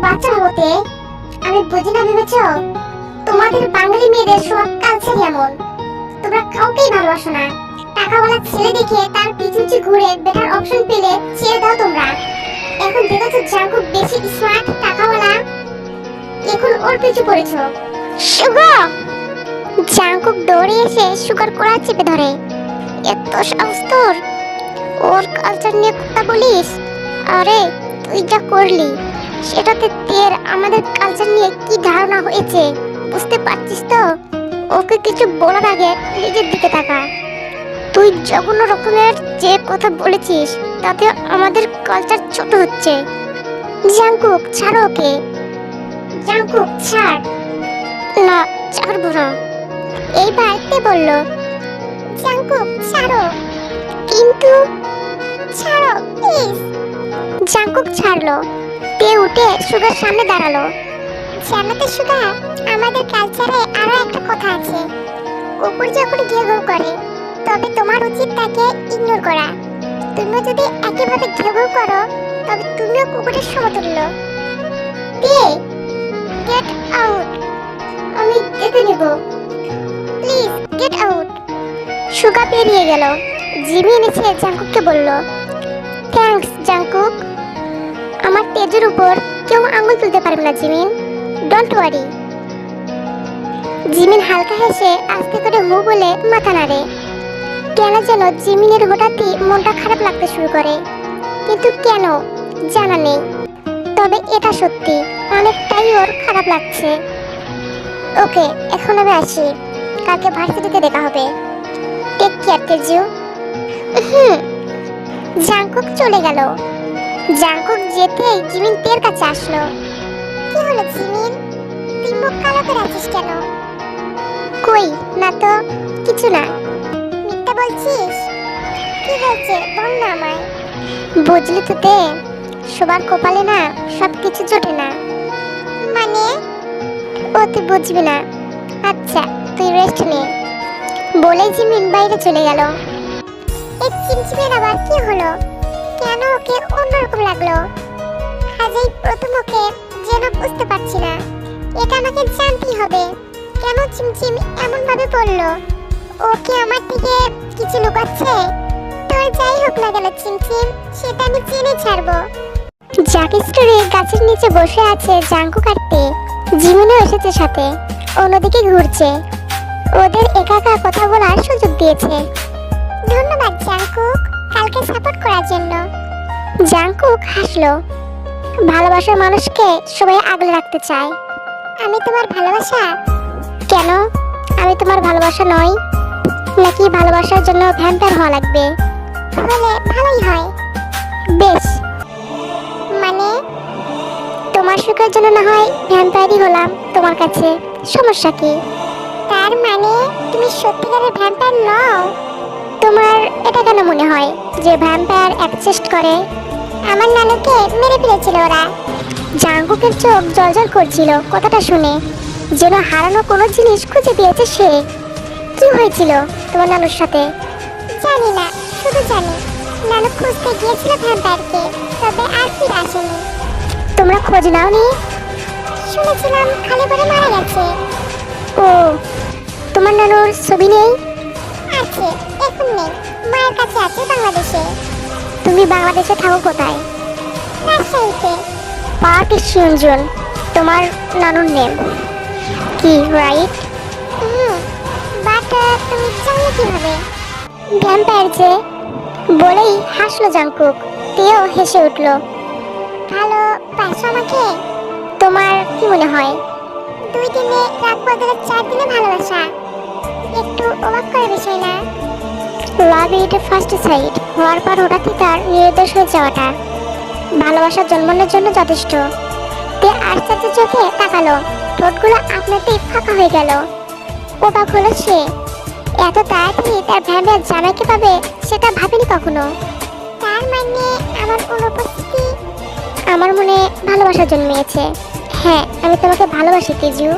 বাচ্চা হতে আমি বুঝি না ভেবেছ? তোমাদের বাঙালি মেয়েদের সব কালচারই এমন। তোমরা কাউকেই ভালোবাসো না। টাকাওয়ালা ছেলে দেখে তার পিছু পিছু ঘুরে বেটার অপশন পেলে ছেড়ে দাও তোমরা। এখন দেখেছ জাঙ্কুক বেশি স্মার্ট টাকাওয়ালা এখন ওর পিছু পড়েছো। শুভা! জাঙ্কুক দৌড়ে এসে সুগার কোড়া চেপে ধরে। এত সাহস তোর। ওর কালচার নিয়ে কথা বলিস? আরে তুই যা করলি। সেটাতে তের আমাদের কালচার নিয়ে কি ধারণা হয়েছে, বুঝতে পারছিস তো? ওকে কিছু বলার আগে নিজের দিকে তাকা। তুই জঘন্য রকমের যে কথা বলেছিস, তাতে আমাদের কালচার ছোট হচ্ছে। জাঙ্কুক, ছাড়ো ওকে। জাঙ্কুক, ছাড়। না, ছাড়বো না। এই বাড়িতে বলল? জাঙ্কুক, ছাড়ো। কিন্তু, ছাড়ো প্লিজ জাঙ্কুক ছাড়লো। তে উঠে সুগার সামনে দাঁড়াল? জানাতে সুগা আমাদের কালচারে আরও একটা কথা আছে। কুকুর যখন ঘেউ করে, তবে তোমার উচিত তাকে ইগনোর করা। তুমিও যদি একইভাবে ঘেউ করো, তবে তুমিও কুকুরের সমতুল্য। তে গেট আউট আমি দেখে নেব। প্লিজ গেট আউট সুগা পেরিয়ে গেল। জিমি এনেছে জাঙ্কুককে বলল থ্যাঙ্কস জাঙ্কুক। আমার তেজের উপর কেউ আঙুল তুলতে পারবে না, জিমিন। ডোন্ট ওয়ারি জিমিন হালকা হেসে আস্তে করে হু বলে মাথা নাড়ে। কেন যেন জিমিনের হঠাৎই মনটা খারাপ লাগতে শুরু করে। কিন্তু কেন? জানা নেই। তবে এটা সত্যি, অনেকটাই ওর খারাপ লাগছে। ওকে, এখন আমি আসি। কালকে ভার্সিটিতে দেখা হবে। Take care Teju. হুম। জাংকুক চলে গেল। জাংকুক যেতেই জিমিন তের কাছে আসলো। কি হলো জিমিন? তুই মুখ কালো করে আছিস কেন? কই? না তো, কিছু না। মিথ্যা বলছিস? কি হয়েছে? বল না আমায়। বুঝলি তো তে সবার কপালে না সব কিছু জোটে না। মানে? ও তুই বুঝবি না। আচ্ছা তুই রেস্ট নে। বলে জিমিন বাইরে চলে গেল। এই চিমচিমের আবার কি হলো? ওকে অন্যরকম লাগল। কাজেই প্রথম ওকে যেন বুঝতে পারছি না। এটা আমাকে জানতেই হবে। কেন চিমচিম এমন ভাবে পড়ল ওকে আমার থেকে কিছু লুকাচ্ছে? তোর যাই হোক না কেন চিমচিম, সেটা আমি চিনে ছাড়বো। জাক স্টোরে গাছের নিচে বসে আছে জাঙ্কু কাটতে। জিমিনও এসেছে সাথে। অন্যদিকে ঘুরছে। ওদের একা একা কথা বলার সুযোগ দিয়েছে। ধন্যবাদ জাংকুক কালকে সাপোর্ট করার জন্য। জাংকুক হাসলো। ভালোবাসার মানুষকে সবাই আগলে রাখতে চায়। আমি তোমার ভালোবাসা? কেন? আমি তোমার ভালোবাসা নই। নাকি ভালোবাসার জন্য ভ্যাম্পায়ার হওয়া লাগবে? হলে ভালোই হয়। বেশ। মানে তোমার সুখের জন্য না হয় ভ্যাম্পায়ারই হলাম তোমার কাছে। সমস্যা কি? তার মানে তুমি সত্যিকারের ভ্যাম্পায়ার নও? তোমার এটা কেন মনে হয় যে ভ্যাম্পায়ার অ্যাকসেস্ট করে? আমার নানুকে মেরে ফেলেছিল ওরা। জাঙ্গুকের চোখ জলজল করছিল কথাটা শুনে। যেন হারানো কোনো জিনিস খুঁজে পেয়েছে সে। কি হয়েছিল তোমার নানুর সাথে? জানি না, শুধু জানি। নানু খুঁজতে গিয়েছিল ভ্যাম্পায়ারকে, তবে আর ফিরে আসেনি। তোমরা খোঁজ নাও নি শুনেছিলাম খালি পরে মারা গেছে। ও, তোমার নানুর ছবি নেই? আছে, এখন নেই। মায়ের কাছে আছে বাংলাদেশে। তুমি বাংলাদেশে থাকো কোথায়? রাজশাহীতে পার্ক সিয়ঞ্জন তোমার নানুর নেম। কি রাইট হুম বাট তুমি জানলে কীভাবে? ভ্যাম্পায়ার যে বলেই হাসলো জাংকুক তেও হেসে উঠল। ভালো পাইছো আমাকে? তোমার কি মনে হয়? দুই দিনে রাত বদলে চার দিনে ভালোবাসা। একটু অবাক করে বিষয় না? লাভ ইট ফার্স্ট সাইড হওয়ার পর হঠাৎই তার নির্দেশ হয়ে যাওয়াটা। ভালোবাসা জন্মানোর জন্য যথেষ্ট। তে আশ্চর্য চোখে তাকালো। ঠোঁটগুলো আপনাতেই ফাঁকা হয়ে গেল। অবাক হলো সে। এত তাড়াতাড়ি তার ভ্যাম্পায়ার জামাইকে পাবে সেটা ভাবেনি কখনো। তার মানে আমার অনুপস্থিতি আমার মনে ভালোবাসা জন্মিয়েছে। হ্যাঁ আমি তোমাকে ভালোবাসি, তেজু।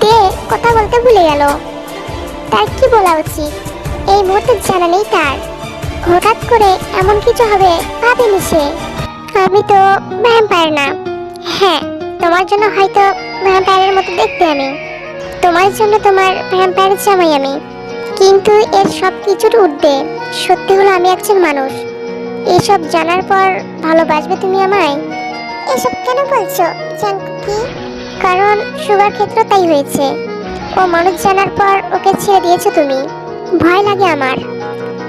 তে কথা বলতে ভুলে গেল। তার কি বলা উচিত? এই মুহূর্তে জানা নেই তার। হঠাৎ করে এমন কিছু হবে ভাবেনি সে। আমি তো ভ্যাম্পায়ার না। হ্যাঁ তোমার জন্য হয়তো ভ্যাম্পায়ারের মতো দেখতে আমি। তোমার জন্য তোমার ভ্যাম্পায়ারের জামাই আমি। কিন্তু এর সব কিছুর ঊর্ধ্বে সত্যি হলো আমি একজন মানুষ। এসব জানার পর ভালোবাসবে তুমি আমায়? এসব কেন বলছো জানকি কারণ সুগার ক্ষেত্র তাই হয়েছে। ও মানুষ জানার পর ওকে ছেড়ে দিয়েছ তুমি। ভয় লাগে আমার।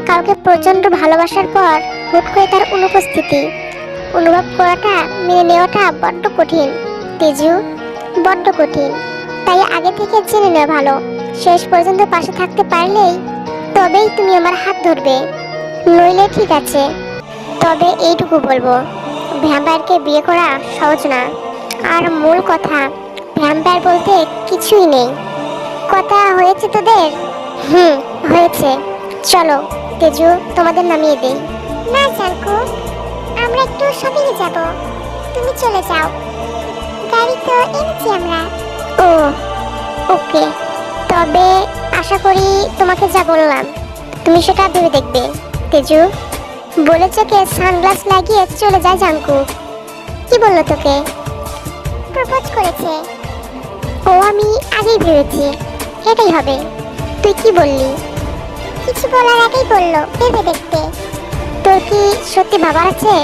কাউকে প্রচণ্ড ভালোবাসার পর হুট করে তার অনুপস্থিতি। অনুভব করাটা, মেনে নেওয়াটা বড্ড কঠিন। তেজু, বড্ড কঠিন। তাই আগে থেকে জেনে নেওয়া ভালো। শেষ পর্যন্ত পাশে থাকতে পারলেই তবেই তুমি আমার হাত ধরবে। নইলে ঠিক আছে। তবে এইটুকু বলব, ভ্যাম্পায়ারকে বিয়ে করা সহজ না। আর মূল কথা, ভ্যাম্পায়ার বলতে কিছুই নেই। কথা হয়েছে তোদের? হুম। হয়েছে। চলো, তেজু, তোমাদের নামিয়ে দেই। না জানকু আমরা একটু শপিং এ যাব। তুমি চলে যাও। গাড়ি তো এনেছি আমরা। ও, ওকে। তবে আশা করি তোমাকে যা বললাম, তুমি সেটা ভেবে দেখবে। তেজু বলে চোখে সানগ্লাস লাগিয়ে চলে যায় জানকু কি বলল তোকে? প্রপোজ করেছে। ও আমি আগেই ভেবেছি, এটাই হবে। তুই কি বললি? কিছু বলার আগেই বলল, ভেবে দেখতে। তোর কি সত্যি বাবা আছে?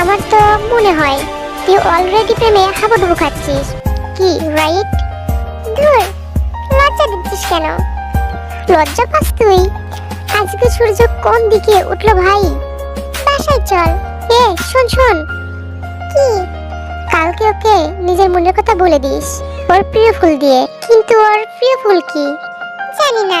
আমার তো মনে হয়, তুই অলরেডি প্রেমে হাবুডুবু খাচ্ছিস। কি রাইট ধুর, লজ্জা দিচ্ছিস কেন? লজ্জা পাস তুই? আজকে সূর্য কোন দিকে উঠল ভাই? বাসায় চল। এ, শোন শোন। কি? কালকে ওকে নিজের মনের কথা বলে দিস, ওর প্রিয় ফুল দিয়ে। কিন্তু ওর প্রিয় ফুল কি? জানি না।